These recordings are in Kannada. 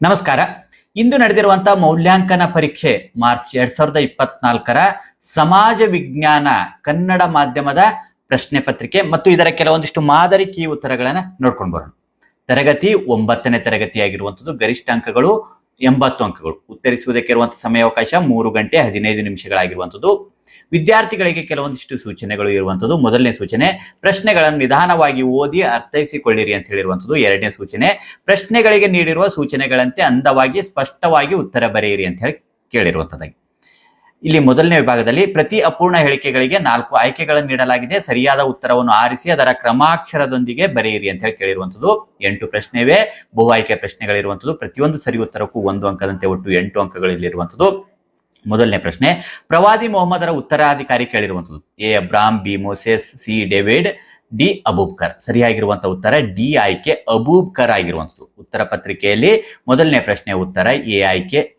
ನಮಸ್ಕಾರ. ಇಂದು ನಡೆದಿರುವಂತಹ ಮೌಲ್ಯಾಂಕನ ಪರೀಕ್ಷೆ ಮಾರ್ಚ್ ಎರಡ್ ಸಾವಿರದ ಇಪ್ಪತ್ನಾಲ್ಕರ ಸಮಾಜ ವಿಜ್ಞಾನ ಕನ್ನಡ ಮಾಧ್ಯಮದ ಪ್ರಶ್ನೆ ಪತ್ರಿಕೆ ಮತ್ತು ಇದರ ಕೆಲವೊಂದಿಷ್ಟು ಮಾದರಿ ಕೀ ಉತ್ತರಗಳನ್ನ ನೋಡ್ಕೊಂಡು ಬರೋಣ. ತರಗತಿ ಒಂಬತ್ತನೇ ತರಗತಿಯಾಗಿರುವಂಥದ್ದು, ಗರಿಷ್ಠ ಅಂಕಗಳು ಎಂಬತ್ತು ಅಂಕಗಳು. ಉತ್ತರಿಸುವುದಕ್ಕೆ ಇರುವಂತಹ ಸಮಯಾವಕಾಶ ಮೂರು ಗಂಟೆ ಹದಿನೈದು ನಿಮಿಷಗಳಾಗಿರುವಂಥದ್ದು. ವಿದ್ಯಾರ್ಥಿಗಳಿಗೆ ಕೆಲವೊಂದಿಷ್ಟು ಸೂಚನೆಗಳು ಇರುವಂಥದ್ದು. ಮೊದಲನೇ ಸೂಚನೆ, ಪ್ರಶ್ನೆಗಳನ್ನು ನಿಧಾನವಾಗಿ ಓದಿ ಅರ್ಥೈಸಿಕೊಳ್ಳಿರಿ ಅಂತ ಹೇಳಿರುವಂಥದ್ದು ಎರಡನೇ ಸೂಚನೆ. ಪ್ರಶ್ನೆಗಳಿಗೆ ನೀಡಿರುವ ಸೂಚನೆಗಳಂತೆ ಅಂದವಾಗಿ, ಸ್ಪಷ್ಟವಾಗಿ ಉತ್ತರ ಬರೆಯಿರಿ ಅಂತ ಹೇಳಿ ಕೇಳಿರುವಂಥದ್ದಾಗಿ. ಇಲ್ಲಿ ಮೊದಲನೇ ವಿಭಾಗದಲ್ಲಿ ಪ್ರತಿ ಅಪೂರ್ಣ ಹೇಳಿಕೆಗಳಿಗೆ ನಾಲ್ಕು ಆಯ್ಕೆಗಳನ್ನು ನೀಡಲಾಗಿದೆ. ಸರಿಯಾದ ಉತ್ತರವನ್ನು ಆರಿಸಿ, ಅದರ ಕ್ರಮಾಕ್ಷರದೊಂದಿಗೆ ಬರೆಯಿರಿ ಅಂತ ಹೇಳಿ ಕೇಳಿರುವಂಥದ್ದು. ಎಂಟು ಪ್ರಶ್ನೆ ಇವೆ ಬಹು ಆಯ್ಕೆ ಪ್ರಶ್ನೆಗಳಿರುವಂಥದ್ದು. ಪ್ರತಿಯೊಂದು ಸರಿ ಉತ್ತರಕ್ಕೂ ಒಂದು ಅಂಕದಂತೆ ಒಟ್ಟು ಎಂಟು ಅಂಕಗಳು ಇಲ್ಲಿರುವಂಥದ್ದು ಮೊದಲನೇ ಪ್ರಶ್ನೆ, ಪ್ರವಾದಿ ಮೊಹಮ್ಮದರ ಉತ್ತರಾಧಿಕಾರಿ ಕೇಳಿರುವಂಥದ್ದು. A. Abram, B. Moses, C. David, D. Abu Bakr. ಸರಿಯಾಗಿರುವಂತಹ ಉತ್ತರ ಡಿ. ಆಯ್ಕೆ ಅಬೂಬ್ಕರ್ ಆಗಿರುವಂಥದ್ದು. ಉತ್ತರ ಪತ್ರಿಕೆಯಲ್ಲಿ ಮೊದಲನೇ ಪ್ರಶ್ನೆ ಉತ್ತರ ಎ. ಆಯ್ಕೆ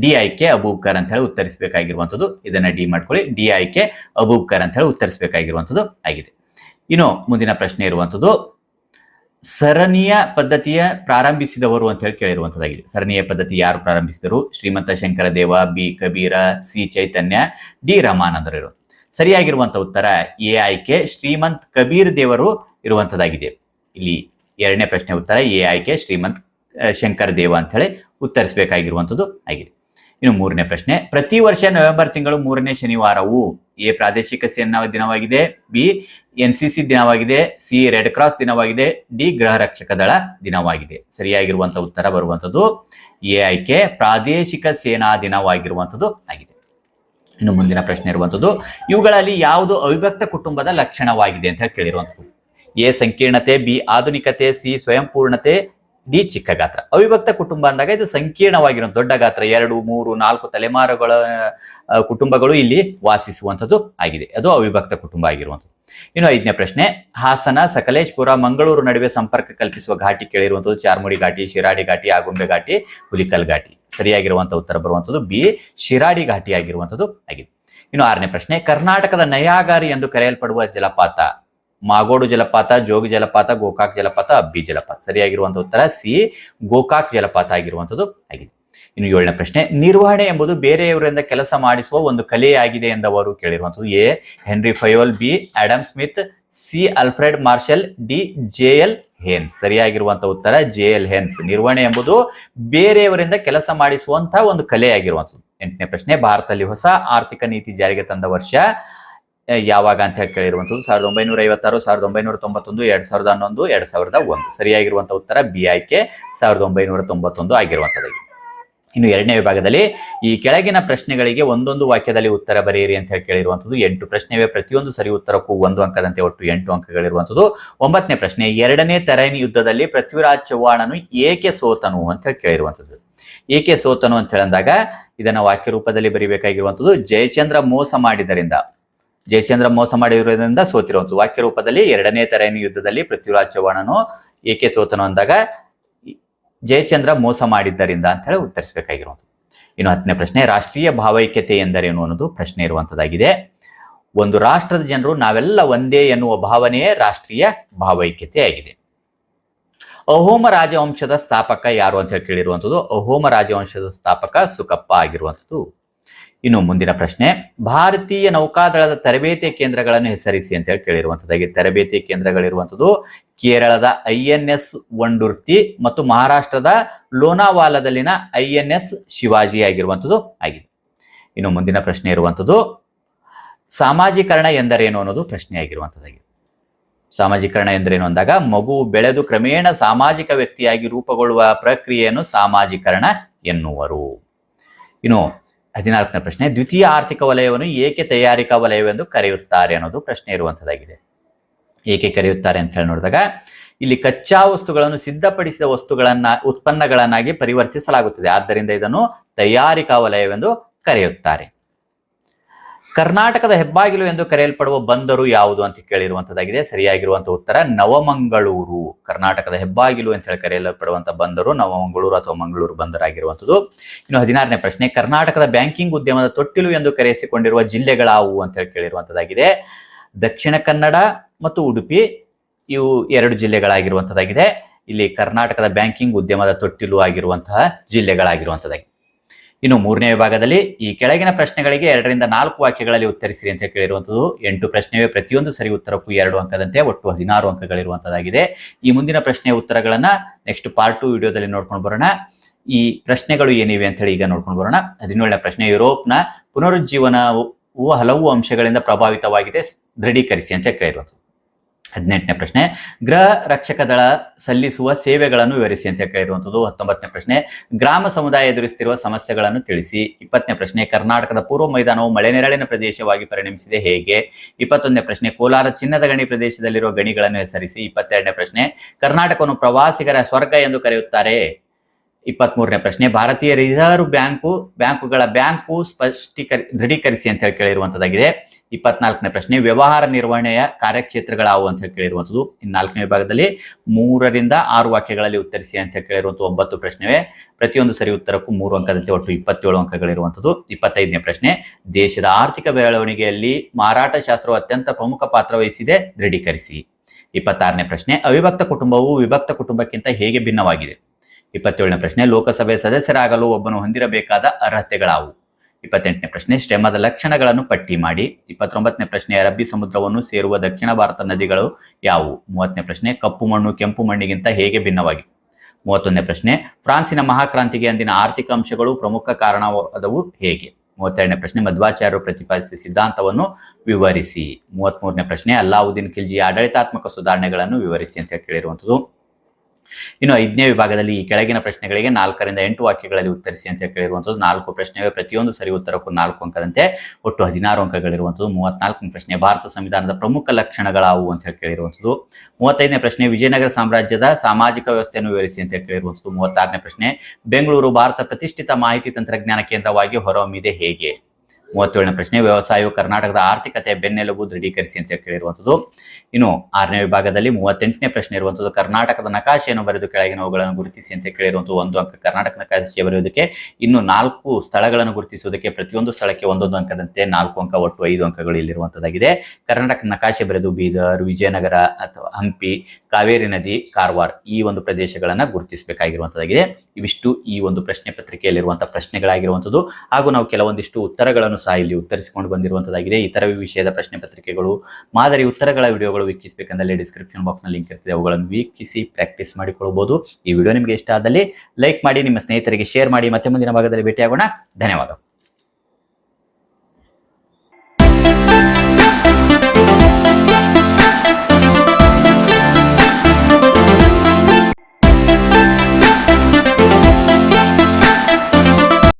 ಡಿ. ಆಯ್ಕೆ ಅಬೂಬ್ಕರ್ ಅಂತ ಹೇಳಿ ಉತ್ತರಿಸಬೇಕಾಗಿರುವಂಥದ್ದು. ಇದನ್ನ ಡಿ ಮಾಡ್ಕೊಳ್ಳಿ. ಡಿ. ಆಯ್ಕೆ ಅಬೂಬ್ಕರ್ ಅಂತ ಹೇಳಿ ಉತ್ತರಿಸಬೇಕಾಗಿರುವಂಥದ್ದು ಆಗಿದೆ. ಇನ್ನು ಮುಂದಿನ ಪ್ರಶ್ನೆ ಇರುವಂಥದ್ದು ಸರಣಿಯ ಪದ್ಧತಿಯ ಪ್ರಾರಂಭಿಸಿದವರು ಅಂತ ಹೇಳಿ ಕೇಳಿರುವಂತದ್ದಾಗಿದೆ. ಸರಣಿಯ ಪದ್ಧತಿ ಯಾರು ಪ್ರಾರಂಭಿಸಿದರು? Srimanta Sankara Deva B. Kabir, C. Chaitanya, D. ರಮಾನಂದರು ಸರಿಯಾಗಿರುವಂತ ಉತ್ತರ ಎ. ಆಯ್ಕೆ ಶ್ರೀಮಂತ್ ಕಬೀರ್ ದೇವರು ಇರುವಂತದ್ದಾಗಿದೆ. ಇಲ್ಲಿ ಎರಡನೇ ಪ್ರಶ್ನೆ ಉತ್ತರ ಎ. ಆಯ್ಕೆ ಶ್ರೀಮಂತ್ ಶಂಕರ ದೇವ ಅಂತ ಹೇಳಿ ಉತ್ತರಿಸಬೇಕಾಗಿರುವಂಥದ್ದು ಆಗಿದೆ. ಇನ್ನು ಮೂರನೇ ಪ್ರಶ್ನೆ, ಪ್ರತಿ ವರ್ಷ ನವೆಂಬರ್ ತಿಂಗಳು ಮೂರನೇ ಶನಿವಾರವು ಎ ಪ್ರಾದೇಶಿಕ ಸೇನಾ ದಿನವಾಗಿದೆ, ಬಿ ಎನ್ ಸಿ ಸಿ ದಿನವಾಗಿದೆ, ಸಿ ರೆಡ್ ಕ್ರಾಸ್ ದಿನವಾಗಿದೆ, ಡಿ ಗೃಹ ರಕ್ಷಕ ದಳ ದಿನವಾಗಿದೆ. ಸರಿಯಾಗಿರುವಂತ ಉತ್ತರ ಬರುವಂಥದ್ದು ಎ ಆಯ್ಕೆ ಪ್ರಾದೇಶಿಕ ಸೇನಾ ದಿನವಾಗಿರುವಂಥದ್ದು ಆಗಿದೆ. ಇನ್ನು ಮುಂದಿನ ಪ್ರಶ್ನೆ ಇರುವಂಥದ್ದು, ಇವುಗಳಲ್ಲಿ ಯಾವುದು ಅವಿಭಕ್ತ ಕುಟುಂಬದ ಲಕ್ಷಣವಾಗಿದೆ ಅಂತ ಹೇಳಿ ಕೇಳಿರುವಂಥದ್ದು. ಎ ಸಂಕೀರ್ಣತೆ, ಬಿ ಆಧುನಿಕತೆ, ಸಿ ಸ್ವಯಂಪೂರ್ಣತೆ ಡಿ ಚಿಕ್ಕ ಗಾತ್ರ. ಅವಿಭಕ್ತ ಕುಟುಂಬ ಅಂದಾಗ ಇದು ಸಂಕೀರ್ಣವಾಗಿರುವ ದೊಡ್ಡ ಗಾತ್ರ. ಎರಡು, ಮೂರು, ನಾಲ್ಕು ತಲೆಮಾರುಗಳ ಕುಟುಂಬಗಳು ಇಲ್ಲಿ ವಾಸಿಸುವಂಥದ್ದು ಆಗಿದೆ. ಅದು ಅವಿಭಕ್ತ ಕುಟುಂಬ ಆಗಿರುವಂಥದ್ದು. ಇನ್ನು ಐದನೇ ಪ್ರಶ್ನೆ, ಹಾಸನ, ಸಕಲೇಶ್ಪುರ, ಮಂಗಳೂರು ನಡುವೆ ಸಂಪರ್ಕ ಕಲ್ಪಿಸುವ ಘಾಟಿ ಕೇಳಿರುವಂಥದ್ದು ಚಾರ್ಮುಡಿ ಘಾಟಿ, ಶಿರಾಡಿ ಘಾಟಿ, ಆಗುಂಬೆ ಘಾಟಿ, ಹುಲಿಕಲ್ ಘಾಟಿ. ಸರಿಯಾಗಿರುವಂಥ ಉತ್ತರ ಬರುವಂಥದ್ದು ಬಿ, ಶಿರಾಡಿ ಘಾಟಿ ಆಗಿರುವಂಥದ್ದು ಆಗಿದೆ. ಇನ್ನು ಆರನೇ ಪ್ರಶ್ನೆ, ಕರ್ನಾಟಕದ ನಯಾಗಾರಿ ಎಂದು ಕರೆಯಲ್ಪಡುವ ಜಲಪಾತ. ಮಾಗೋಡು ಜಲಪಾತ, ಜೋಗ ಜಲಪಾತ, ಗೋಕಾಕ್ ಜಲಪಾತ, ಅಬ್ಬಿ ಜಲಪಾತ. ಸರಿಯಾಗಿರುವಂತಹ ಉತ್ತರ ಸಿ, ಗೋಕಾಕ್ ಜಲಪಾತ ಆಗಿರುವಂಥದ್ದು ಆಗಿದೆ. ಇನ್ನು ಏಳನೇ ಪ್ರಶ್ನೆ, ನಿರ್ವಹಣೆ ಎಂಬುದು ಬೇರೆಯವರಿಂದ ಕೆಲಸ ಮಾಡಿಸುವ ಒಂದು ಕಲೆಯಾಗಿದೆ ಎಂದವರು ಕೇಳಿರುವಂಥದ್ದು A, Henri Fayol B Adam Smith, C Alfred Marshall, D, J L Haynes. ಸರಿಯಾಗಿರುವಂತಹ ಉತ್ತರ ಜೆ ಎಲ್ ಹೆನ್ಸ್. ನಿರ್ವಹಣೆ ಎಂಬುದು ಬೇರೆಯವರಿಂದ ಕೆಲಸ ಮಾಡಿಸುವಂತಹ ಒಂದು ಕಲೆಯಾಗಿರುವಂಥದ್ದು ಎಂಟನೇ ಪ್ರಶ್ನೆ, ಭಾರತದಲ್ಲಿ ಹೊಸ ಆರ್ಥಿಕ ನೀತಿ ಜಾರಿಗೆ ತಂದ ವರ್ಷ ಯಾವಾಗ ಅಂತ ಹೇಳಿ ಕೇಳಿರುವಂಥದ್ದು ಸಾವಿರದ ಒಂಬೈನೂರ ಐವತ್ತಾರು ಸಾವಿರದ ಒಂಬೈನೂರ ತೊಂಬತ್ತೊಂದು ಎರಡ್ ಸಾವಿರದ ಹನ್ನೊಂದು, ಎರಡ್ ಸಾವಿರದ ಒಂದು. ಸರಿಯಾಗಿರುವಂತಹ ಉತ್ತರ ಬಿ ಆಯ್ಕೆ ಸಾವಿರದ ಒಂಬೈನೂರ ತೊಂಬತ್ತೊಂದು ಆಗಿರುವಂಥದ್ದು ಇನ್ನು ಎರಡನೇ ವಿಭಾಗದಲ್ಲಿ ಈ ಕೆಳಗಿನ ಪ್ರಶ್ನೆಗಳಿಗೆ ಒಂದೊಂದು ವಾಕ್ಯದಲ್ಲಿ ಉತ್ತರ ಬರೆಯಿರಿ ಅಂತ ಹೇಳಿ ಕೇಳಿರುವಂಥದ್ದು ಎಂಟು ಪ್ರಶ್ನೆವೆ, ಪ್ರತಿಯೊಂದು ಸರಿ ಉತ್ತರಕ್ಕೂ ಒಂದು ಅಂಕದಂತೆ ಒಟ್ಟು ಎಂಟು ಅಂಕಗಳಿರುವಂಥದ್ದು. ಒಂಬತ್ತನೇ ಪ್ರಶ್ನೆ, ಎರಡನೇ ತರಣಿ ಯುದ್ಧದಲ್ಲಿ ಪೃಥ್ವಿರಾಜ್ ಚೌಹಾಣನು ಏಕೆ ಸೋತನು ಅಂತ ಹೇಳಿ ಕೇಳಿರುವಂಥದ್ದು. ಏಕೆ ಸೋತನು ಅಂತ ಹೇಳಿದಾಗ ಇದನ್ನ ವಾಕ್ಯ ರೂಪದಲ್ಲಿ ಬರಿಬೇಕಾಗಿರುವಂಥದ್ದು ಜಯಚಂದ್ರ ಮೋಸ ಮಾಡಿದರಿಂದ ಜಯಚಂದ್ರ ಮೋಸ ಮಾಡಿರುವುದರಿಂದ ಸೋತಿರುವಂತ ವಾಕ್ಯ ರೂಪದಲ್ಲಿ ಎರಡನೇ ತರಹಿನ ಯುದ್ಧದಲ್ಲಿ ಪೃಥ್ವಿರಾಜ್ ಚೌಹಾಣನು ಏಕೆ ಸೋತನು ಅಂದಾಗ, ಜಯಚಂದ್ರ ಮೋಸ ಮಾಡಿದ್ದರಿಂದ ಅಂತ ಹೇಳಿ ಉತ್ತರಿಸಬೇಕಾಗಿರುವಂಥದ್ದು ಇನ್ನು ಹತ್ತನೇ ಪ್ರಶ್ನೆ, ರಾಷ್ಟ್ರೀಯ ಭಾವೈಕ್ಯತೆ ಎಂದರೇನು ಅನ್ನೋದು ಪ್ರಶ್ನೆ ಇರುವಂತದ್ದಾಗಿದೆ. ಒಂದು ರಾಷ್ಟ್ರದ ಜನರು ನಾವೆಲ್ಲ ಒಂದೇ ಎನ್ನುವ ಭಾವನೆಯೇ ರಾಷ್ಟ್ರೀಯ ಭಾವೈಕ್ಯತೆ ಆಗಿದೆ. ಅಹೋಮ ರಾಜವಂಶದ ಸ್ಥಾಪಕ ಯಾರು ಅಂತ ಹೇಳಿ ಕೇಳಿರುವಂಥದ್ದು, ಅಹೋಮ ರಾಜವಂಶದ ಸ್ಥಾಪಕ ಸುಕಪ್ಪ ಆಗಿರುವಂಥದ್ದು. ಇನ್ನು ಮುಂದಿನ ಪ್ರಶ್ನೆ, ಭಾರತೀಯ ನೌಕಾದಳದ ತರಬೇತಿ ಕೇಂದ್ರಗಳನ್ನು ಹೆಸರಿಸಿ ಅಂತ ಹೇಳಿ ಕೇಳಿರುವಂಥದ್ದಾಗಿ. ತರಬೇತಿ ಕೇಂದ್ರಗಳಿರುವಂಥದ್ದು ಕೇರಳದ ಐ ಎನ್ ಎಸ್ ವಂಡುರ್ತಿ ಮತ್ತು ಮಹಾರಾಷ್ಟ್ರದ ಲೋನಾವಾಲದಲ್ಲಿನ ಐ ಎನ್ ಎಸ್ ಶಿವಾಜಿ ಆಗಿರುವಂತದ್ದು ಆಗಿದೆ. ಇನ್ನು ಮುಂದಿನ ಪ್ರಶ್ನೆ ಇರುವಂಥದ್ದು, ಸಾಮಾಜೀಕರಣ ಎಂದರೇನು ಅನ್ನೋದು ಪ್ರಶ್ನೆ ಆಗಿರುವಂಥದ್ದಾಗಿದೆ ಸಾಮಾಜೀಕರಣ ಎಂದರೇನು ಅಂದಾಗ, ಮಗು ಬೆಳೆದು ಕ್ರಮೇಣ ಸಾಮಾಜಿಕ ವ್ಯಕ್ತಿಯಾಗಿ ರೂಪುಗೊಳ್ಳುವ ಪ್ರಕ್ರಿಯೆಯನ್ನು ಸಾಮಾಜೀಕರಣ ಎನ್ನುವರು. ಇನ್ನು ಹದಿನಾಲ್ಕನೇ ಪ್ರಶ್ನೆ, ದ್ವಿತೀಯ ಆರ್ಥಿಕ ವಲಯವನ್ನು ಏಕೆ ತಯಾರಿಕಾ ವಲಯವೆಂದು ಕರೆಯುತ್ತಾರೆ ಅನ್ನೋದು ಪ್ರಶ್ನೆ ಇರುವಂಥದ್ದಾಗಿದೆ ಏಕೆ ಕರೆಯುತ್ತಾರೆ ಅಂತ ಹೇಳಿ ನೋಡಿದಾಗ, ಇಲ್ಲಿ ಕಚ್ಚಾ ವಸ್ತುಗಳನ್ನು ಸಿದ್ಧಪಡಿಸಿದ ವಸ್ತುಗಳನ್ನ, ಉತ್ಪನ್ನಗಳನ್ನಾಗಿ ಪರಿವರ್ತಿಸಲಾಗುತ್ತದೆ. ಆದ್ದರಿಂದ ಇದನ್ನು ತಯಾರಿಕಾ ವಲಯವೆಂದು ಕರೆಯುತ್ತಾರೆ. ಕರ್ನಾಟಕದ ಹೆಬ್ಬಾಗಿಲು ಎಂದು ಕರೆಯಲ್ಪಡುವ ಬಂದರು ಯಾವುದು ಅಂತ ಕೇಳಿರುವಂತದ್ದಾಗಿದೆ. ಸರಿಯಾಗಿರುವಂತಹ ಉತ್ತರ ನವಮಂಗಳೂರು. ಕರ್ನಾಟಕದ ಹೆಬ್ಬಾಗಿಲು ಅಂತ ಹೇಳಿ ಕರೆಯಲ್ಪಡುವಂತಹ ಬಂದರು ನವಮಂಗಳೂರು ಅಥವಾ ಮಂಗಳೂರು ಬಂದರಾಗಿರುವಂಥದ್ದು ಇನ್ನು ಹದಿನಾರನೇ ಪ್ರಶ್ನೆ, ಕರ್ನಾಟಕದ ಬ್ಯಾಂಕಿಂಗ್ ಉದ್ಯಮದ ತೊಟ್ಟಿಲು ಎಂದು ಕರೆಯಿಸಿಕೊಂಡಿರುವ ಜಿಲ್ಲೆಗಳಾವು ಅಂತ ಹೇಳಿ ಕೇಳಿರುವಂತದ್ದಾಗಿದೆ. ದಕ್ಷಿಣ ಕನ್ನಡ ಮತ್ತು ಉಡುಪಿ, ಇವು ಎರಡು ಜಿಲ್ಲೆಗಳಾಗಿರುವಂತದ್ದಾಗಿದೆ. ಇಲ್ಲಿ ಕರ್ನಾಟಕದ ಬ್ಯಾಂಕಿಂಗ್ ಉದ್ಯಮದ ತೊಟ್ಟಿಲು ಆಗಿರುವಂತಹ ಜಿಲ್ಲೆಗಳಾಗಿರುವಂತದ್ದಾಗಿ ಇನ್ನು ಮೂರನೇ ವಿಭಾಗದಲ್ಲಿ ಈ ಕೆಳಗಿನ ಪ್ರಶ್ನೆಗಳಿಗೆ ಎರಡರಿಂದ ನಾಲ್ಕು ವಾಕ್ಯಗಳಲ್ಲಿ ಉತ್ತರಿಸಿರಿ ಅಂತ ಕೇಳಿರುವಂತದ್ದು ಎಂಟು ಪ್ರಶ್ನೆಯೇ ಪ್ರತಿಯೊಂದು ಸರಿ ಉತ್ತರಕ್ಕೂ ಎರಡು ಅಂಕದಂತೆ ಒಟ್ಟು ಹದಿನಾರು ಅಂಕಗಳಿರುವಂತದ್ದಾಗಿದೆ ಈ ಮುಂದಿನ ಪ್ರಶ್ನೆಯ ಉತ್ತರಗಳನ್ನ ನೆಕ್ಸ್ಟ್ ಪಾರ್ಟ್ ಟು ವಿಡಿಯೋದಲ್ಲಿ ನೋಡ್ಕೊಂಡು ಬರೋಣ. ಈ ಪ್ರಶ್ನೆಗಳು ಏನಿವೆ ಅಂತ ಹೇಳಿ ಈಗ ನೋಡ್ಕೊಂಡು ಬರೋಣ. ಹದಿನೇಳನೇ ಪ್ರಶ್ನೆ, ಯುರೋಪ್ನ ಪುನರುಜ್ಜೀವನವು ಹಲವು ಅಂಶಗಳಿಂದ ಪ್ರಭಾವಿತವಾಗಿದೆ. ದೃಢೀಕರಿಸಿ ಅಂತ ಕೇಳಿರುವಂಥದ್ದು. ಹದಿನೆಂಟನೇ ಪ್ರಶ್ನೆ ಗೃಹ ರಕ್ಷಕ ದಳ ಸಲ್ಲಿಸುವ ಸೇವೆಗಳನ್ನು ವಿವರಿಸಿ ಅಂತ ಕೇಳಿರುವಂಥದ್ದು ಹತ್ತೊಂಬತ್ತನೇ ಪ್ರಶ್ನೆ. ಗ್ರಾಮ ಸಮುದಾಯ ಎದುರಿಸುತ್ತಿರುವ ಸಮಸ್ಯೆಗಳನ್ನು ತಿಳಿಸಿ. ಇಪ್ಪತ್ತನೇ ಪ್ರಶ್ನೆ, ಕರ್ನಾಟಕದ ಪೂರ್ವ ಮೈದಾನವು ಮಳೆ ನೆರಳಿನ ಪ್ರದೇಶವಾಗಿ ಪರಿಣಮಿಸಿದೆ ಹೇಗೆ? ಇಪ್ಪತ್ತೊಂದನೇ ಪ್ರಶ್ನೆ, ಕೋಲಾರ ಚಿನ್ನದ ಗಣಿ ಪ್ರದೇಶದಲ್ಲಿರುವ ಗಣಿಗಳನ್ನು ಹೆಸರಿಸಿ. ಇಪ್ಪತ್ತೆರಡನೇ ಪ್ರಶ್ನೆ, ಕರ್ನಾಟಕವನ್ನು ಪ್ರವಾಸಿಗರ ಸ್ವರ್ಗ ಎಂದು ಕರೆಯುತ್ತಾರೆ. ಇಪ್ಪತ್ಮೂರನೇ ಪ್ರಶ್ನೆ, ಭಾರತೀಯ ರಿಸರ್ವ್ ಬ್ಯಾಂಕು, ಬ್ಯಾಂಕುಗಳ ಬ್ಯಾಂಕು ಸ್ಪಷ್ಟೀಕರಿ ದೃಢೀಕರಿಸಿ ಅಂತ ಹೇಳಿ ಕೇಳಿರುವಂತದ್ದಾಗಿದೆ ಇಪ್ಪತ್ನಾಲ್ಕನೇ ಪ್ರಶ್ನೆ, ವ್ಯವಹಾರ ನಿರ್ವಹಣೆಯ ಕಾರ್ಯಕ್ಷೇತ್ರಗಳಾವು ಅಂತ ಹೇಳಿ ಕೇಳಿರುವಂಥದ್ದು. ಇನ್ನು ನಾಲ್ಕನೇ ವಿಭಾಗದಲ್ಲಿ ಮೂರರಿಂದ ಆರು ವಾಕ್ಯಗಳಲ್ಲಿ ಉತ್ತರಿಸಿ ಅಂತ ಹೇಳಿ ಕೇಳಿರುವಂಥ ಒಂಬತ್ತು ಪ್ರಶ್ನೆವೇ. ಪ್ರತಿಯೊಂದು ಸರಿ ಉತ್ತರಕ್ಕೂ ಮೂರು ಅಂಕದಂತೆ ಒಟ್ಟು ಇಪ್ಪತ್ತೇಳು ಅಂಕಗಳಿರುವಂಥದ್ದು ಇಪ್ಪತ್ತೈದನೇ ಪ್ರಶ್ನೆ, ದೇಶದ ಆರ್ಥಿಕ ಬೆಳವಣಿಗೆಯಲ್ಲಿ ಮಾರಾಟ ಶಾಸ್ತ್ರವು ಅತ್ಯಂತ ಪ್ರಮುಖ ಪಾತ್ರ ವಹಿಸಿದೆ, ದೃಢೀಕರಿಸಿ. ಇಪ್ಪತ್ತಾರನೇ ಪ್ರಶ್ನೆ, ಅವಿಭಕ್ತ ಕುಟುಂಬವು ವಿಭಕ್ತ ಕುಟುಂಬಕ್ಕಿಂತ ಹೇಗೆ ಭಿನ್ನವಾಗಿದೆ? ಇಪ್ಪತ್ತೇಳನೇ ಪ್ರಶ್ನೆ, ಲೋಕಸಭೆ ಸದಸ್ಯರಾಗಲು ಒಬ್ಬನು ಹೊಂದಿರಬೇಕಾದ ಅರ್ಹತೆಗಳಾವು? ಇಪ್ಪತ್ತೆಂಟನೇ ಪ್ರಶ್ನೆ ಶ್ರಮದ ಲಕ್ಷಣಗಳನ್ನು ಪಟ್ಟಿ ಮಾಡಿ. ಇಪ್ಪತ್ತೊಂಬತ್ತನೇ ಪ್ರಶ್ನೆ, ಅರಬ್ಬಿ ಸಮುದ್ರವನ್ನು ಸೇರುವ ದಕ್ಷಿಣ ಭಾರತ ನದಿಗಳು ಯಾವುವು? ಮೂವತ್ತನೇ ಪ್ರಶ್ನೆ, ಕಪ್ಪು ಮಣ್ಣು ಕೆಂಪು ಮಣ್ಣಿಗಿಂತ ಹೇಗೆ ಭಿನ್ನವಾಗಿ? ಮೂವತ್ತೊಂದನೇ ಪ್ರಶ್ನೆ, ಫ್ರಾನ್ಸಿನ ಮಹಾಕ್ರಾಂತಿಗೆ ಅಂದಿನ ಆರ್ಥಿಕ ಅಂಶಗಳು ಪ್ರಮುಖ ಕಾರಣವಾದವು ಹೇಗೆ? ಮೂವತ್ತೆರಡನೇ ಪ್ರಶ್ನೆ, ಮಧ್ವಾಚಾರ್ಯರು ಪ್ರತಿಪಾದಿಸಿದ ಸಿದ್ಧಾಂತವನ್ನು ವಿವರಿಸಿ. ಮೂವತ್ಮೂರನೇ ಪ್ರಶ್ನೆ, ಅಲ್ಲಾವುದ್ದೀನ್ ಖಿಲ್ಜಿಯ ಆಡಳಿತಾತ್ಮಕ ಸುಧಾರಣೆಗಳನ್ನು ವಿವರಿಸಿ ಅಂತ ಕೇಳಿರುವಂಥದ್ದು. ಇನ್ನು ಐದನೇ ವಿಭಾಗದಲ್ಲಿ ಈ ಕೆಳಗಿನ ಪ್ರಶ್ನೆಗಳಿಗೆ ನಾಲ್ಕರಿಂದ ಎಂಟು ವಾಕ್ಯಗಳಲ್ಲಿ ಉತ್ತರಿಸಿ ಅಂತ ಕೇಳಿರುವಂಥದ್ದು ನಾಲ್ಕು ಪ್ರಶ್ನೆಗೆ ಪ್ರತಿಯೊಂದು ಸರಿ ಉತ್ತರಕ್ಕೂ ನಾಲ್ಕು ಅಂಕದಂತೆ ಒಟ್ಟು ಹದಿನಾರು ಅಂಕಗಳಿರುವಂಥದ್ದು ಮೂವತ್ನಾಲ್ಕನೇ ಪ್ರಶ್ನೆ ಭಾರತ ಸಂವಿಧಾನದ ಪ್ರಮುಖ ಲಕ್ಷಣಗಳಾವು ಅಂತ ಹೇಳಿ ಕೇಳಿರುವಂಥದ್ದು. ಮೂವತ್ತೈದನೇ ಪ್ರಶ್ನೆ ವಿಜಯನಗರ ಸಾಮ್ರಾಜ್ಯದ ಸಾಮಾಜಿಕ ವ್ಯವಸ್ಥೆಯನ್ನು ವಿವರಿಸಿ ಅಂತ ಕೇಳಿರುವಂಥದ್ದು. ಮೂವತ್ತಾರನೇ ಪ್ರಶ್ನೆ ಬೆಂಗಳೂರು ಭಾರತ ಪ್ರತಿಷ್ಠಿತ ಮಾಹಿತಿ ತಂತ್ರಜ್ಞಾನ ಕೇಂದ್ರವಾಗಿ ಹೊರಹೊಮ್ಮಿದೆ ಹೇಗೆ? ಮೂವತ್ತೇಳನೇ ಪ್ರಶ್ನೆ, ವ್ಯವಸಾಯವು ಕರ್ನಾಟಕದ ಆರ್ಥಿಕತೆಯ ಬೆನ್ನೆಲುಬು ದೃಢೀಕರಿಸಿ ಅಂತ ಕೇಳಿರುವಂಥದ್ದು. ಇನ್ನು ಆರನೇ ವಿಭಾಗದಲ್ಲಿ ಮೂವತ್ತೆಂಟನೇ ಪ್ರಶ್ನೆ ಇರುವಂಥದ್ದು, ಕರ್ನಾಟಕದ ನಕಾಶೆಯನ್ನು ಬರೆದು ಕೆಳಗಿನವುಗಳನ್ನು ಗುರುತಿಸಿ ಅಂತ ಕೇಳಿರುವಂಥದ್ದು ಒಂದು ಅಂಕ. ಕರ್ನಾಟಕ ನಕಾಶೆ ಬರೆಯುವುದಕ್ಕೆ ಇನ್ನು ನಾಲ್ಕು ಸ್ಥಳಗಳನ್ನು ಗುರುತಿಸುವುದಕ್ಕೆ ಪ್ರತಿಯೊಂದು ಸ್ಥಳಕ್ಕೆ ಒಂದೊಂದು ಅಂಕದಂತೆ ನಾಲ್ಕು ಅಂಕ, ಒಟ್ಟು ಐದು ಅಂಕಗಳು ಇಲ್ಲಿರುವಂಥದ್ದಾಗಿದೆ. ಕರ್ನಾಟಕ ನಕಾಶೆ ಬರೆದು ಬೀದರ್, ವಿಜಯನಗರ ಅಥವಾ ಹಂಪಿ, ಕಾವೇರಿ ನದಿ, ಕಾರವಾರ ಈ ಒಂದು ಪ್ರದೇಶಗಳನ್ನು ಗುರುತಿಸಬೇಕಾಗಿರುವಂಥದ್ದಾಗಿದೆ. ಇವಿಷ್ಟು ಈ ಒಂದು ಪ್ರಶ್ನೆ ಪತ್ರಿಕೆಯಲ್ಲಿರುವಂಥ ಪ್ರಶ್ನೆಗಳಾಗಿರುವಂಥದ್ದು. ಹಾಗೂ ನಾವು ಕೆಲವೊಂದಿಷ್ಟು ಉತ್ತರಗಳನ್ನು ಸಹ ಇಲ್ಲಿ ಉತ್ತರಿಸಿಕೊಂಡು ಬಂದಿರುವಂತದಾಗಿದೆ ಇತರ ವಿಷಯದ ಪ್ರಶ್ನೆ ಪತ್ರಿಕೆಗಳು, ಮಾದರಿ ಉತ್ತರಗಳ ವಿಡಿಯೋಗಳು ವೀಕ್ಷಿಸಬೇಕಂದಲ್ಲಿ ಡಿಸ್ಕ್ರಿಪ್ಷನ್ ಬಾಕ್ಸ್ನಲ್ಲಿ ಲಿಂಕ್ ಇರ್ತದೆ. ಅವುಗಳನ್ನು ವೀಕ್ಷಿಸಿ ಪ್ರಾಕ್ಟೀಸ್ ಮಾಡಿಕೊಳ್ಳಬಹುದು. ಈ ವಿಡಿಯೋ ನಿಮಗೆ ಇಷ್ಟ ಆದಲ್ಲಿ ಲೈಕ್ ಮಾಡಿ, ನಿಮ್ಮ ಸ್ನೇಹಿತರಿಗೆ ಶೇರ್ ಮಾಡಿ. ಮತ್ತೆ ಮುಂದಿನ ಭಾಗದಲ್ಲಿ ಭೇಟಿಯಾಗೋಣ. ಧನ್ಯವಾದ